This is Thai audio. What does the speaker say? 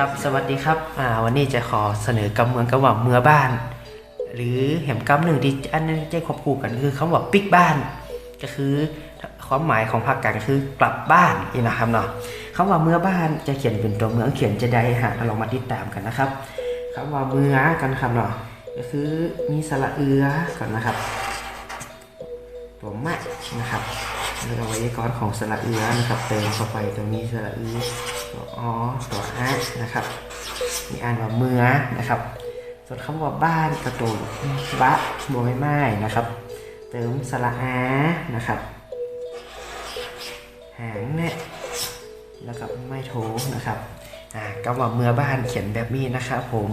ครับ สวัสดีครับอ่าวันนี้จะขอเสนอกำเมืองกำว่าเมือบ้าน หรือแหมกำหนึ่งที่อันนึงจะควบคู่กันคือคำว่าปิกบ้าน ก็คือความหมายของภาคกลางคือกลับบ้านนี่นะครับเนาะคำว่าเมือบ้านจะเขียนเป็นตัวเมืองเขียนจะได้หาลองมาติดตามกันนะครับคำว่าเมือกันครับเนาะก็คือมีสระเอือก่อนนะครับ ตัวมะนะครับ แล้วก็ไวยากรณ์ของสระเอือนะครับเติมเข้าไปตรงนี้สระอือตัวอตัวอะนะครับมีอ่านว่าเมือนะครับ ส่วนคำว่าบ้านกระตูบะโบยไม้นะครับ เติมสระอานะครับ หางเนี่ยแล้วก็ไม่โถนะครับอ่าก็ว่าเมือบ้านเขียนแบบนี้นะครับผม